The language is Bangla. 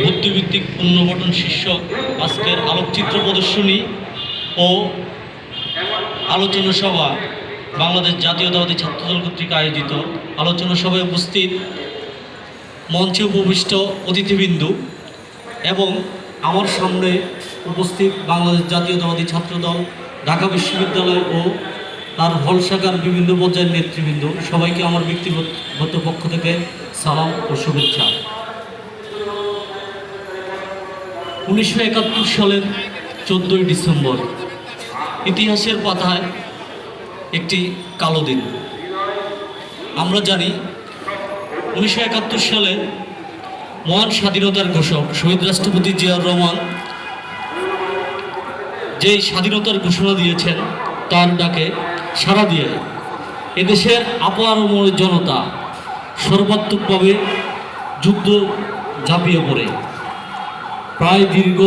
বুদ্ধিভিত্তিক পুনর্গঠন শীর্ষক আজকের আলোকচিত্র প্রদর্শনী ও আলোচনা সভা বাংলাদেশ জাতীয়তাবাদী ছাত্রদল কর্তৃক আয়োজিত। আলোচনা সভায় উপস্থিত মঞ্চে উপবিষ্ট অতিথিবৃন্দু এবং আমার সামনে উপস্থিত বাংলাদেশ জাতীয়তাবাদী ছাত্রদল, ঢাকা বিশ্ববিদ্যালয় ও তার হল শাখার বিভিন্ন পর্যায়ের নেতৃবৃন্দ, সবাইকে আমার ব্যক্তিগত পক্ষ থেকে সালাম ও শুভেচ্ছা। উনিশশো একাত্তর সালের চোদ্দোই ডিসেম্বর। ইতিহাসের পাতায় একটি কালো দিন। আমরা জানি উনিশশো একাত্তর সালে মহান স্বাধীনতার ঘোষক শহীদ রাষ্ট্রপতি জিয়াউর রহমান যেই স্বাধীনতার ঘোষণা দিয়েছেন, তার ডাকে সাড়া দিয়ে এদেশের আপার জনতা সর্বাত্মকভাবে যুদ্ধ ঝাঁপিয়ে পড়ে। প্রায় দীর্ঘ